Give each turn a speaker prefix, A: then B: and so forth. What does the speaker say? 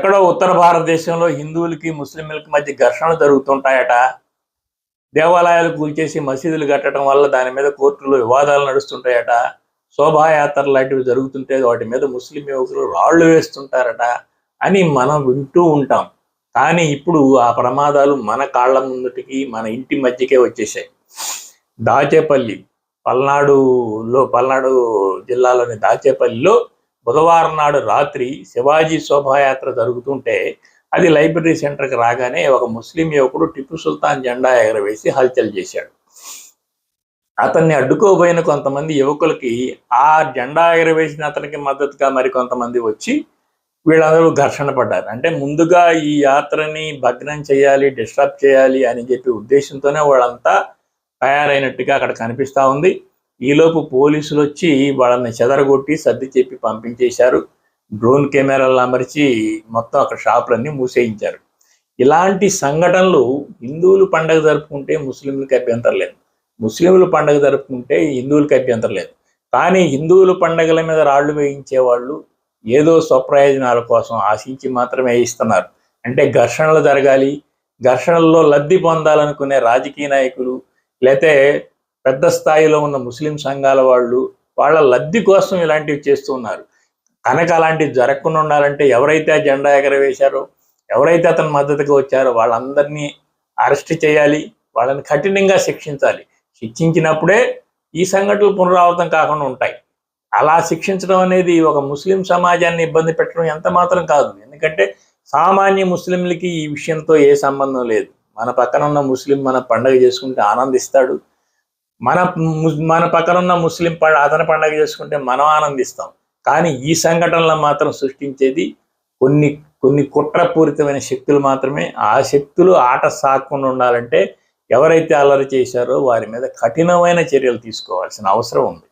A: ఎక్కడో ఉత్తర భారతదేశంలో హిందువులకి ముస్లింలకి మధ్య ఘర్షణలు జరుగుతుంటాయట. దేవాలయాలు కూల్చేసి మసీదులు కట్టడం వల్ల దాని మీద కోర్టులో వివాదాలు నడుస్తుంటాయట. శోభాయాత్ర లాంటివి జరుగుతుంటే వాటి మీద ముస్లిం యువకులు రాళ్ళు వేస్తుంటారట అని మనం వింటూ ఉంటాం. కానీ ఇప్పుడు ఆ ప్రమాదాలు మన కాళ్ళ ముందుటికి మన ఇంటి మధ్యకే వచ్చేసాయి. దాచేపల్లి పల్నాడులో పల్నాడు జిల్లాలోని దాచేపల్లిలో బుధవారం నాడు రాత్రి శివాజీ శోభాయాత్ర జరుగుతుంటే అది లైబ్రరీ సెంటర్కి రాగానే ఒక ముస్లిం యువకుడు టిప్పు సుల్తాన్ జెండా ఎగరవేసి హల్చల్ చేశాడు. అతన్ని అడ్డుకోబోయిన కొంతమంది యువకులకి ఆ జెండా ఎగరవేసిన అతనికి మద్దతుగా మరి కొంతమంది వచ్చి వీళ్ళందరూ ఘర్షణ పడ్డారు. అంటే ముందుగా ఈ యాత్రని భగ్నం చేయాలి డిస్టర్బ్ చేయాలి అని చెప్పి ఉద్దేశంతోనే వాళ్ళంతా తయారైనట్టుగా అక్కడ కనిపిస్తా ఉంది. ఈలోపు పోలీసులు వచ్చి వాళ్ళని చెదరగొట్టి సర్ది చెప్పి పంపించేశారు. డ్రోన్ కెమెరాలు అమర్చి మొత్తం అక్కడ షాపులన్నీ మూసేయించారు. ఇలాంటి సంఘటనలు హిందువులు పండగ జరుపుకుంటే ముస్లింలకు అభ్యంతరం లేదు. ముస్లింలు పండగ జరుపుకుంటే హిందువులకు అభ్యంతరం లేదు. కానీ హిందువుల పండగల మీద రాళ్ళు వేయించే వాళ్ళు ఏదో స్వప్రయోజనాల కోసం ఆశించి మాత్రమే ఇస్తున్నారు అంటే ఘర్షణలు జరగాలి ఘర్షణల్లో లబ్ధి పొందాలనుకునే రాజకీయ నాయకులు లేతే పెద్ద స్థాయిలో ఉన్న ముస్లిం సంఘాల వాళ్ళు వాళ్ళ లబ్ధి కోసం ఇలాంటివి చేస్తున్నారు కనుక అలాంటివి జరగకుండా ఉండాలంటే ఎవరైతే ఆ జెండా ఎగరవేశారో ఎవరైతే అతని మద్దతుగా వచ్చారో వాళ్ళందరినీ అరెస్ట్ చేయాలి వాళ్ళని కఠినంగా శిక్షించాలి. శిక్షించినప్పుడే ఈ సంఘటనలు పునరావృతం కాకుండా ఉంటాయి. అలా శిక్షించడం అనేది ఒక ముస్లిం సమాజాన్ని ఇబ్బంది పెట్టడం ఎంత మాత్రం కాదు. ఎందుకంటే సామాన్య ముస్లింలకి ఈ విషయంతో ఏ సంబంధం లేదు. మన పక్కన ఉన్న ముస్లిం మన పండగ చేసుకుంటే ఆనందిస్తాడు. మన ము- మన పక్కన ఉన్న ముస్లిం ప అతని పండగ చేసుకుంటే మనం ఆనందిస్తాం. కానీ ఈ సంఘటనలు మాత్రం సృష్టించేది కొన్ని కొన్ని కుట్రపూరితమైన శక్తులు మాత్రమే. ఆ శక్తులు ఆట సాగకుండా ఉండాలంటే ఎవరైతే అల్లరి చేశారో వారి మీద కఠినమైన చర్యలు తీసుకోవాల్సిన అవసరం ఉంది.